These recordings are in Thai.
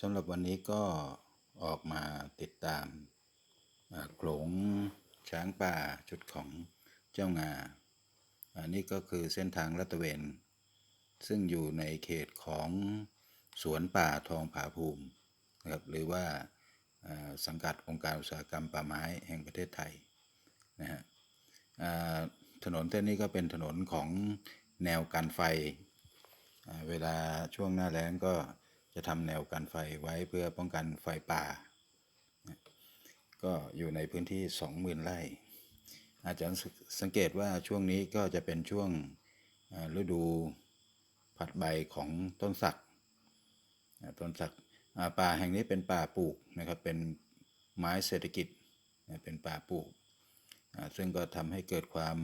สำหรับวันนี้ก็ออกมาติดตามโขลงช้างป่าชุดของเจ้างา อันนี้ก็คือเส้นทางลาดตเวน ซึ่งอยู่ในเขตของสวนป่าทองผาภูมินะครับหรือว่าสังกัดองค์การอุตสาหกรรมป่าไม้แห่งประเทศไทยนะฮะถนนเส้นนี้ก็เป็นถนนของแนวกันไฟ เวลาช่วงหน้าแล้งก็ จะทำแนวกันไฟไว้เพื่อป้องกันไฟป่า ก็อยู่ในพื้นที่ 20,000ไร่ อาจจะสังเกตว่าช่วงนี้ก็จะเป็นช่วงฤดูผัดใบของต้นสักต้นสักป่าแห่งนี้เป็นป่าปลูกนะครับ เป็นไม้เศรษฐกิจเป็นป่าปลูก ซึ่งก็ทำให้เกิดความ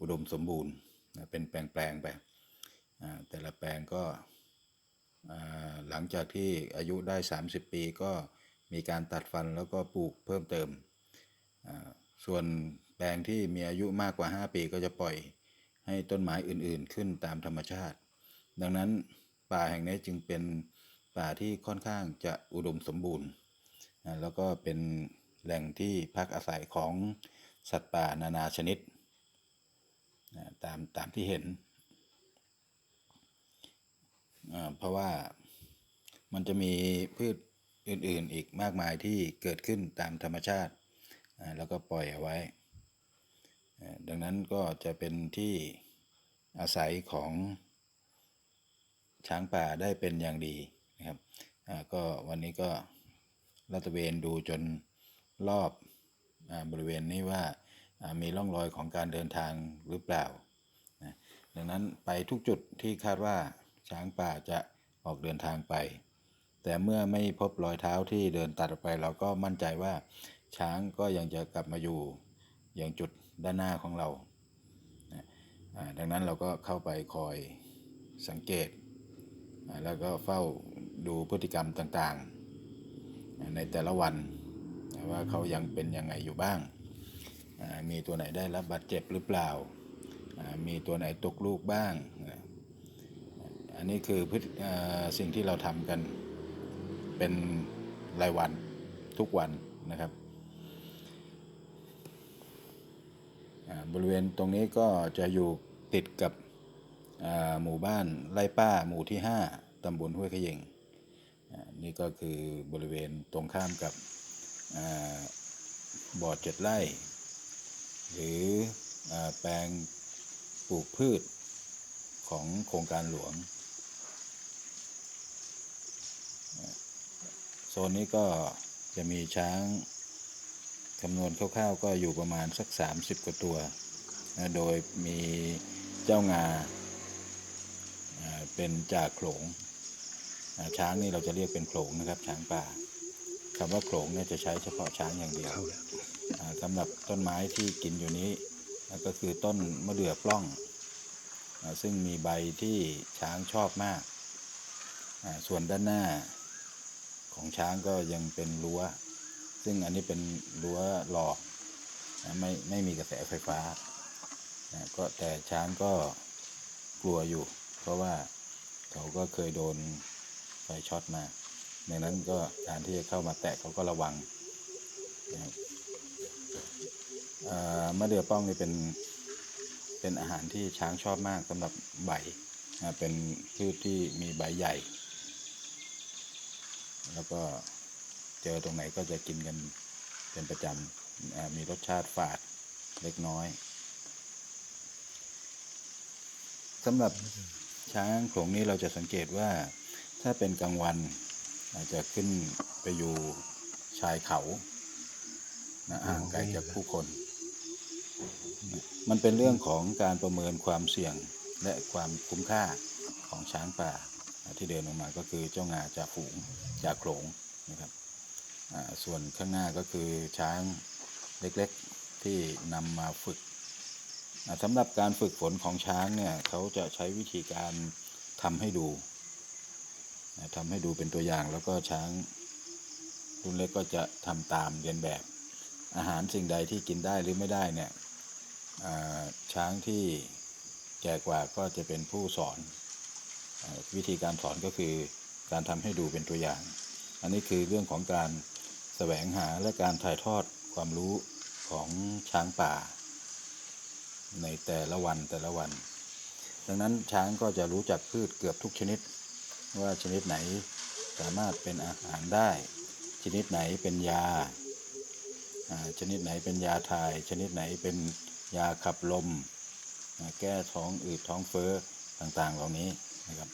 อุดมสมบูรณ์ เป็นแปลงๆไปแต่ละแปลงก็ หลังจากที่อายุได้ 30 ปีก็มีการตัดฟันแล้วก็ปลูกเพิ่มเติม ส่วนแปลงที่มีอายุมากกว่า 5 ปีก็จะปล่อยให้ต้นไม้อื่นๆ ขึ้นตามธรรมชาติ ดังนั้นป่าแห่งนี้จึงเป็นป่าที่ค่อนข้างจะอุดมสมบูรณ์ แล้วก็เป็นแหล่งที่พักอาศัยของสัตว์ป่านานาชนิด ตามตามที่เห็น เพราะว่า มันจะมีพืชอื่นๆอีกมากมายที่เกิดขึ้นตามธรรมชาติ แล้วก็ปล่อยเอาไว้ ดังนั้นก็จะเป็นที่อาศัยของช้างป่าได้เป็นอย่างดีนะครับก็วันนี้ก็ลาดตระเวนดูจนรอบอบริเวณนี้ว่ามีร่องรอยของการเดินทางหรือเปล่า ดังนั้นไปทุกจุดที่คาดว่าช้างป่าจะออกเดินทางไป แต่เมื่อไม่พบรอยเท้าที่เดินตัดออกไป เราก็มั่นใจว่าช้างก็ยังจะกลับมาอยู่อย่างจุดด้านหน้าของเรา ดังนั้นเราก็เข้าไปคอยสังเกต แล้วก็เฝ้าดูพฤติกรรมต่างๆ ในแต่ละวันว่าเขายังเป็นยังไงอยู่บ้าง มีตัวไหนได้รับบาดเจ็บหรือเปล่า มีตัวไหนตกลูกบ้าง อันนี้คือสิ่งที่เราทำกัน เป็นรายวันทุกวันนะครับบริเวณตรงนี้ก็จะอยู่ติดกับหมู่บ้านไร่ป้าหมู่ที่ 5ตำบลห้วยขยิงนี่ก็คือบริเวณตรงข้ามกับอบ่อเจ็ดไร่ หรืออแปลงปลูกพืชของโครงการหลวงอ่า โซนนี้ก็จะมีช้างคำนวณคร่าวๆ ก็อยู่ประมาณสัก 30 กว่าตัวนะโดยมีเจ้างาอ่าเป็นจ่าโขลงอ่าช้างนี่เราจะเรียกเป็นโขลงนะครับ ช้างป่าคำว่าโขลงเนี่ยจะใช้เฉพาะช้างอย่างเดียวอ่าสำหรับต้นไม้ที่กินอยู่นี้อ่าก็คือต้นมะเดื่อปล้องอาซึ่งมีใบที่ช้างชอบมากอ่าส่วนด้านหน้า ของช้างก็ยังเป็นรั้ว ซึ่งอันนี้เป็นรั้วหลอกนะไม่ไม่มีกระแสไฟฟ้านะก็แต่ช้างก็กลัวอยู่ เพราะว่าเขาก็เคยโดนไฟช็อตมาดังนั้นก็การที่จะเข้ามาแตะเขาก็ระวังนะครับมะเดื่อป้องนี่เป็นเป็นอาหารที่ช้างชอบมากสำหรับใบเป็นพืชที่มีใบใหญ่ แล้วก็เจอตรงไหนก็จะกินกันเป็นประจำมีรสชาติฝาดเล็กน้อยสำหรับช้างโขลงนี้เราจะสังเกตว่าถ้าเป็นกลางวันอาจจะขึ้นไปอยู่ชายเขานะห่างไกลจากผู้คน มันเป็นเรื่องของการประเมินความเสี่ยงและความคุ้มค่าของช้างป่า ที่เดินออกมาก็คือเจ้างาจากฝูงจากโขลงนะครับส่วนข้างหน้าก็คือช้างเล็กๆที่นำมาฝึกอ่าสำหรับการฝึกฝนของช้างเนี่ยเขาจะใช้วิธีการทำให้ดูอ่าทำให้ดูเป็นตัวอย่างแล้วก็ช้างรุ่นเล็กก็จะทำตามเรียนแบบ อาหารสิ่งใดที่กินได้หรือไม่ได้เนี่ยช้างที่แก่กว่าก็จะเป็นผู้สอน วิธีการสอนก็คือการทำให้ดูเป็นตัวอย่าง อันนี้คือเรื่องของการแสวงหาและการถ่ายทอดความรู้ของช้างป่า ในแต่ละวันแต่ละวัน ดังนั้นช้างก็จะรู้จักพืชเกือบทุกชนิด ว่าชนิดไหนสามารถเป็นอาหารได้ ชนิดไหนเป็นยาชนิดไหนเป็นยาถ่าย ชนิดไหนเป็นยาขับลม แก้ท้องอืดท้องเฟ้อต่างๆ เหล่านี้ นะครับ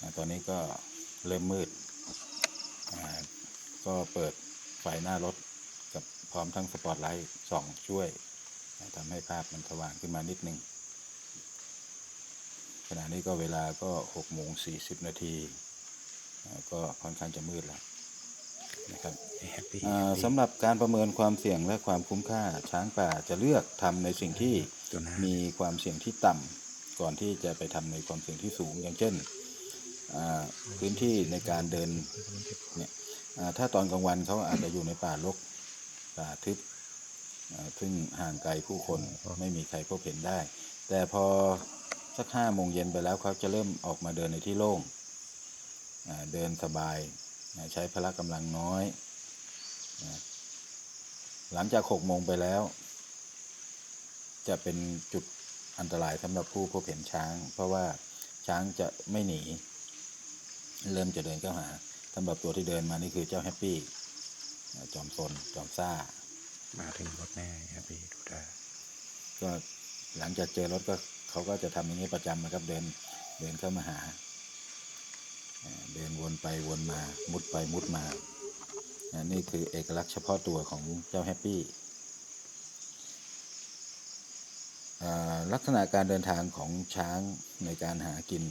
อ่าตอนนี้ก็เริ่มมืดอ่าก็เปิดไฟหน้ารถกับพร้อมทั้งสปอตไลท์ส่องช่วยอ่าทำให้ภาพมันสว่างขึ้นมานิดนึงขณะนี้ก็เวลาก็หกโมงสี่สิบนาทีอ่าก็ค่อนข้างจะมืดแล้วนะครับแฮปปี้อ่าสำหรับการประเมินความเสี่ยงและความคุ้มค่าช้างป่าจะเลือกทำในสิ่งที่ตัวหน้ามีความเสี่ยงที่ต่ำ ก่อนที่จะไปทำในความเสี่ยงที่สูง อย่างเช่นอ่าพื้นที่ในการเดินเนี่ยอ่าถ้าตอนกลางวันเขาอาจจะอยู่ในป่ารกป่าทึบอ่าซึ่งห่างไกลผู้คนไม่มีใครพบเห็นได้ แต่พอสักห้าโมงเย็นไปแล้วเขาจะเริ่มออกมาเดินในที่โล่งอ่าเดินสบายอ่าใช้พละกำลังน้อยอ่าหลังจากหกโมงไปแล้ว จะเป็นจุด อันตรายสำหรับผู้พบเห็นช้าง เพราะว่าช้างจะไม่หนี เริ่มจะเดินเข้าหาสำหรับตัวที่เดินมานี่คือเจ้าแฮปปี้จอมซนจอมซ่า มาถึงรถแน่แฮปปี้ดูได้ก็หลังจากเจอรถก็เขาก็จะทำอย่างนี้ประจำนะครับเดินเดินเข้ามาหา เดินวนไปวนมา มุดไปมุดมาอ่านี่คือเอกลักษณ์เฉพาะตัวของเจ้าแฮปปี้อ่า ลักษณะการเดินทางของช้างในการหากิน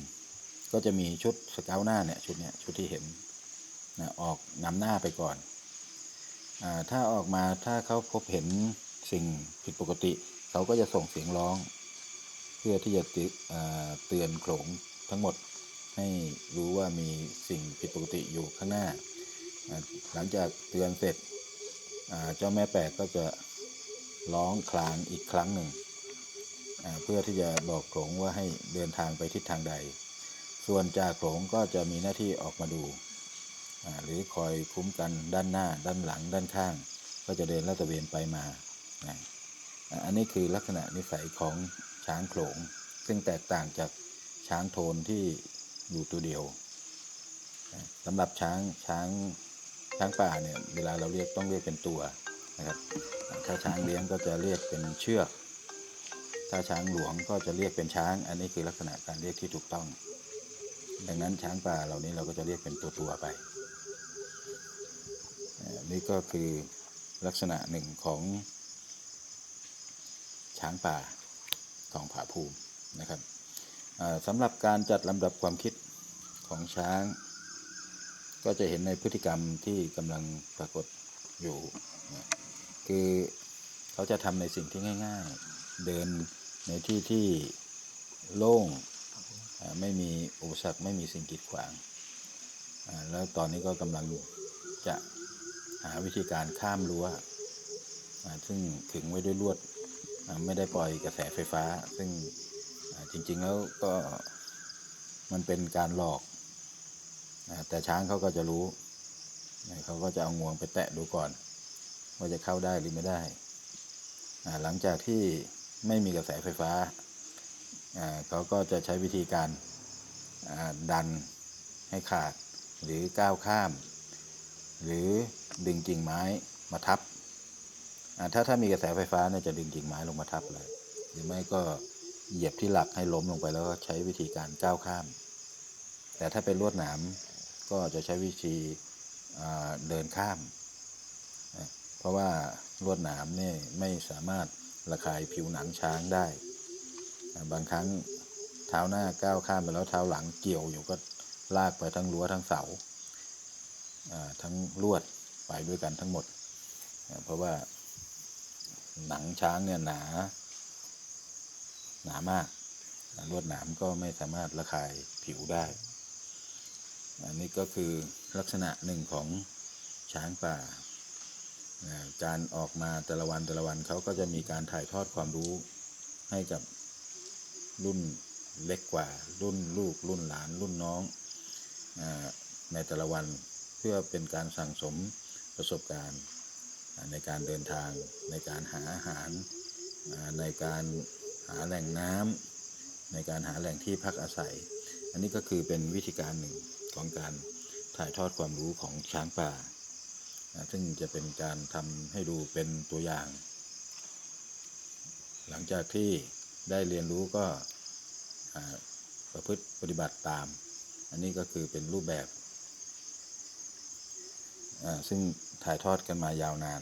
ก็จะมีชุดสเกลหน้าเนี่ยชุดเนี้ยชุดที่เห็นนะออกนำหน้าไปก่อนอถ้าออกมาถ้าเขาพบเห็นสิ่งผิดปกติ เขาก็จะส่งเสียงร้อง เพื่อที่จะเตือนโขลงทั้งหมดให้รู้ว่ามีสิ่งผิดปกติอยู่ข้างหน้า หลังจากเตือนเสร็จเจ้าแม่แปลกก็จะร้องคลางอีกครั้งหนึ่ง เพื่อที่จะบอกโขลงว่าให้เดินทางไปทิศทางใด ส่วนจ่าโขลงก็จะมีหน้าที่ออกมาดูหรือคอยคุ้มกันด้านหน้า ด้านหลัง ด้านข้าง ก็จะเดินลาดตระเวนไปมาอันนี้คือลักษณะนิสัยของช้างโขลง ซึ่งแตกต่างจากช้างโทนที่อยู่ตัวเดียวสำหรับช้างช้างช้างป่าเนี่ยเวลาเราเรียกต้องเรียกเป็นตัวนะครับถ้าช้างเลี้ยงก็จะเรียกเป็นเชือก ถ้าช้างหลวงก็จะเรียกเป็นช้าง อันนี้คือลักษณะการเรียกที่ถูกต้อง ดังนั้นช้างป่าเหล่านี้เราก็จะเรียกเป็นตัวตัวไปอ่อนี่ก็คือลักษณะหนึ่งของช้างป่าของผาภูมินะครับสำหรับการจัดลำดับความคิดของช้าง ก็จะเห็นในพฤติกรรมที่กำลังปรากฏอยู่ คือเขาจะทำในสิ่งที่ง่าย ๆ เดิน ในที่ที่โล่งไม่มีอุปสรรคไม่มีสิ่งกีดขวางแล้วตอนนี้ก็กำลังจะหาวิธีการข้ามรั้วซึ่งขึงไว้ด้วยลวดไม่ได้ปล่อยกระแสไฟฟ้า ซึ่งจริง ๆ แล้วก็มันเป็นการหลอกแต่ช้างเขาก็จะรู้เขาก็จะเอางวงไปแตะดูก่อน ว่าจะเข้าได้หรือไม่ได้ หลังจากที่ ไม่มีกระแสไฟฟ้า เขาก็จะใช้วิธีการดันให้ขาด หรือก้าวข้าม หรือดึงกิ่งไม้มาทับ ถ้าถ้ามีกระแสไฟฟ้าเนี่ยจะดึงกิ่งไม้ลงมาทับเลย หรือไม่ก็เหยียบที่หลักให้ล้มลงไปแล้วก็ใช้วิธีการก้าวข้าม แต่ถ้าเป็นลวดหนามก็จะใช้วิธีเดินข้าม เพราะว่าลวดหนามเนี่ยไม่สามารถ ระคายผิวหนังช้างได้ บางครั้งเท้าหน้าก้าวข้ามไปแล้วเท้าหลังเกี่ยวอยู่ก็ลากไปทั้งรั้วทั้งเสาทั้งลวดไปด้วยกันทั้งหมด เพราะว่าหนังช้างเนี่ยหนา หนามาก ลวดหนามก็ไม่สามารถระคายผิวได้ อันนี้ก็คือลักษณะหนึ่งของช้างป่า การออกมาแต่ละวันแต่ละวันเขาก็จะมีการถ่ายทอดความรู้ให้กับรุ่นเล็กกว่า รุ่นลูก รุ่นหลาน รุ่นน้องอในแต่ละวันเพื่อเป็นการสั่งสมประสบการณ์ในการเดินทางในการหาอาหารในการหาแหล่งน้ำในการหาแหล่งที่พักอาศัย อันนี้ก็คือเป็นวิธีการหนึ่งของการถ่ายทอดความรู้ของช้างป่า อ่าซึ่งจะเป็นการทำให้ดูเป็นตัวอย่าง หลังจากที่ได้เรียนรู้ก็อ่าประพฤติปฏิบัติตาม อันนี้ก็คือเป็นรูปแบบอ่าซึ่งถ่ายทอดกันมายาวนาน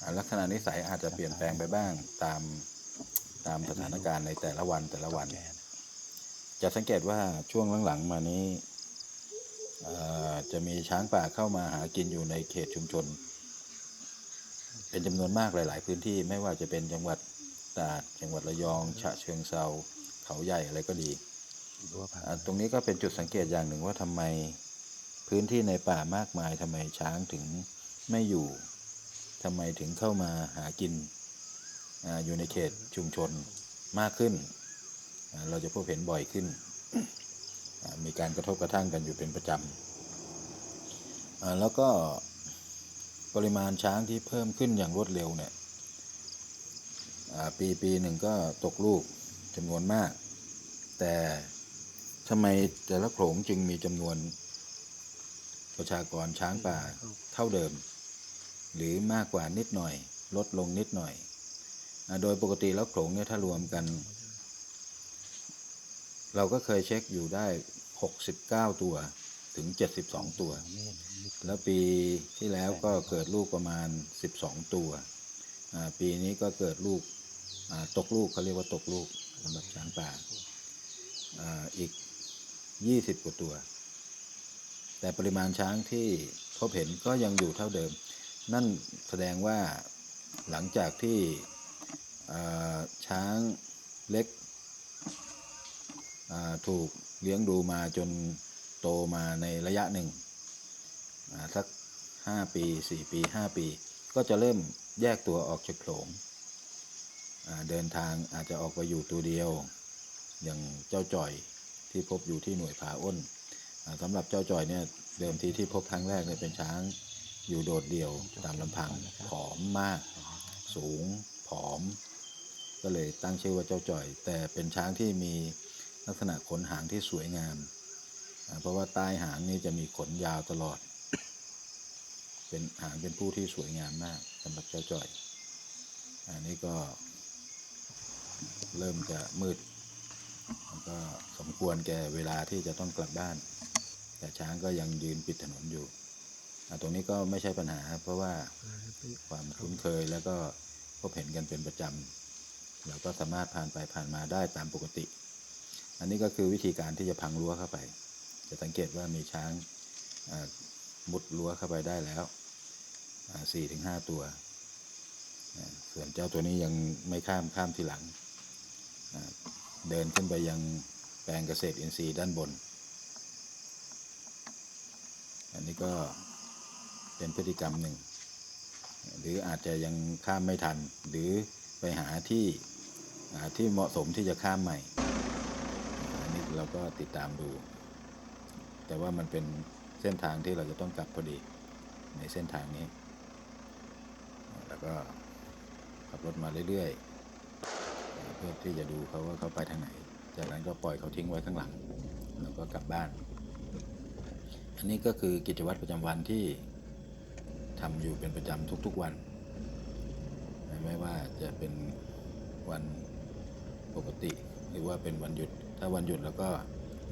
อ่าลักษณะนิสัยอาจจะเปลี่ยนแปลงไปบ้างตามตามสถานการณ์ในแต่ละวันแต่ละวันแกนะจะสังเกตว่าช่วงหลังๆมานี้เอ่อ จะมีช้างป่าเข้ามาหากินอยู่ในเขตชุมชน เป็นจำนวนมากหลาย ๆ พื้นที่ไม่ว่าจะเป็นจังหวัดตราดจังหวัดระยอง ฉะเชิงเซาเขาใหญ่อะไรก็ดีตรงนี้ก็เป็นจุดสังเกตอย่างหนึ่งว่าทำไมพื้นที่ในป่ามากมายทำไมช้างถึงไม่อยู่ทำไมถึงเข้ามาหากินออยู่ในเขตชุมชนมากขึ้น เราจะพบเห็นบ่อยขึ้น มีการกระทบกระทั่งกันอยู่เป็นประจำแล้วก็ปริมาณช้างที่เพิ่มขึ้นอย่างรวดเร็วเนี่ยปีปีหนึ่งก็ตกลูกจำนวนมาก แต่ทำไมแต่ละโขลงจึงมีจำนวนประชากรช้างป่าเท่าเดิม หรือมากกว่านิดหน่อย ลดลงนิดหน่อย โดยปกติแล้วโขลงเนี่ยถ้ารวมกัน เราก็เคยเช็คอยู่ได้ 69 ตัวถึง 72 ตัว แล้วปีที่แล้วก็เกิดลูกประมาณ 12 ตัว ปีนี้ก็เกิดลูกตกลูกเขาเรียกว่าตกลูกสำหรับช้างป่าอ่าอีก 20 กว่าตัว แต่ปริมาณช้างที่พบเห็นก็ยังอยู่เท่าเดิม นั่นแสดงว่าหลังจากที่ช้างเล็กถูก เลี้ยงดูมาจนโตมาในระยะหนึ่งสักห้าปีสี่ปีห้าปี ก็จะเริ่มแยกตัวออกจากโขลงเดินทางอาจจะออกไปอยู่ตัวเดียว อย่างเจ้าจ่อยที่พบอยู่ที่หน่วยผาอ้นสำหรับเจ้าจ่อยเนี่ยเดิมทีที่พบครั้งแรกเนี่ยเป็นช้างอยู่โดดเดี่ยวตามลำพังผอมมาก สูงผอม ก็เลยตั้งชื่อว่าเจ้าจ่อย แต่เป็นช้างที่มี ลักษณะขนหางที่สวยงาม เพราะว่าใต้หางนี่จะมีขนยาวตลอด เป็นหางเป็นผู้ที่สวยงามมากสำหรับเจ้าจ่อย อันนี้ก็เริ่มจะมืดก็สมควรแก่เวลาที่จะต้องกลับบ้าน แต่ช้างก็ยังยืนปิดถนนอยู่ตรงนี้ก็ไม่ใช่ปัญหาเพราะว่าความคุ้นเคยแล้วก็พบเห็นกันเป็นประจำเราก็สามารถผ่านไปผ่านมาได้ตามปกติ อันนี้ก็คือวิธีการที่จะพังรั้วเข้าไป จะสังเกตว่ามีช้างมุดรั้วเข้าไปได้แล้วสี่ถึงห้าตัว ส่วนเจ้าตัวนี้ยังไม่ข้ามข้ามทีหลัง เดินขึ้นไปยังแปลงเกษตรอินทรีย์ด้านบน อันนี้ก็เป็นพฤติกรรมหนึ่ง หรืออาจจะยังข้ามไม่ทัน หรือไปหาที่ที่เหมาะสมที่จะข้ามใหม่ เราก็ติดตามดู แต่ว่ามันเป็นเส้นทางที่เราจะต้องกลับพอดีในเส้นทางนี้ แล้วก็ขับรถมาเรื่อยๆ เพื่อที่จะดูเขาว่าเขาไปทางไหน จากนั้นก็ปล่อยเขาทิ้งไว้ข้างหลัง แล้วก็กลับบ้าน อันนี้ก็คือกิจวัตรประจำวันที่ทำอยู่เป็นประจำทุกๆวัน ไม่ว่าจะเป็นวันปกติหรือว่าเป็นวันหยุด ถ้าวันหยุดแล้วก็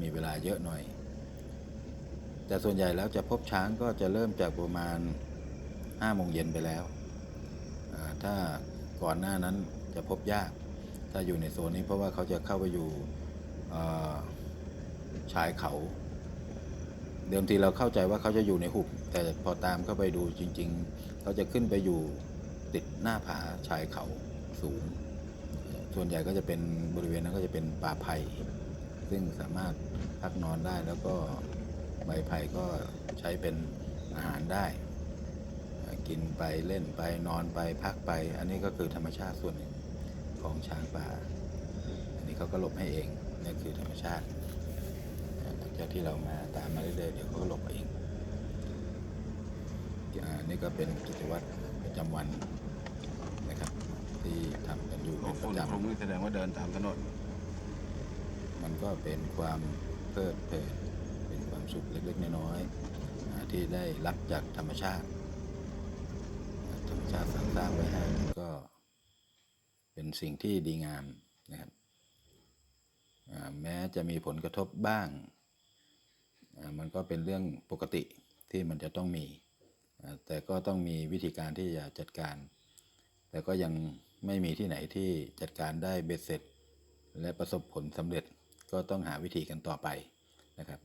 มีเวลาเยอะหน่อย แต่ส่วนใหญ่แล้วจะพบช้างก็จะเริ่มจากประมาณ5โมงเย็นไปแล้ว ถ้าก่อนหน้านั้นจะพบยาก ถ้าอยู่ในโซนนี้เพราะว่าเขาจะเข้าไปอยู่ชายเขา เดิมทีเราเข้าใจว่าเขาจะอยู่ในหุบ แต่พอตามเข้าไปดูจริง ๆ เขาจะขึ้นไปอยู่ติดหน้าผาชายเขาสูง ส่วนใหญ่ก็จะเป็นบริเวณนั้นก็จะเป็นป่าไผ่ซึ่งสามารถพักนอนได้แล้วก็ใบไผ่ก็ใช้เป็นอาหารได้ กินไปเล่นไปนอนไปพักไป อันนี้ก็คือธรรมชาติส่วนหนึ่งของช้างป่า อันนี้เขาก็หลบให้เองนี่คือธรรมชาติอ่าจากที่เรามาตามมาเรื่อยๆเดี๋ยวเขาก็หลบเองอ่านี่ก็เป็นกิจวัตรประจำวัน ที่ทำกันอยู่เป็นประจำคงนี่แสดงว่าเดินตามถนน มันก็เป็นความเพลิดเพลินเป็นความสุขเล็กๆน้อยๆอ่าที่ได้รับจากธรรมชาติอ่าธรรมชาติสร้างสร้างไว้ให้มันก็เป็นสิ่งที่ดีงามนะครับอ่าแม้จะมีผลกระทบบ้างอ่ามันก็เป็นเรื่องปกติที่มันจะต้องมีอ่าแต่ก็ต้องมีวิธีการที่จะจัดการ แต่ก็ยัง ไม่มีที่ไหนที่จัดการได้เบ็ดเสร็จ และประสบผลสำเร็จก็ต้องหาวิธีกันต่อไปนะครับ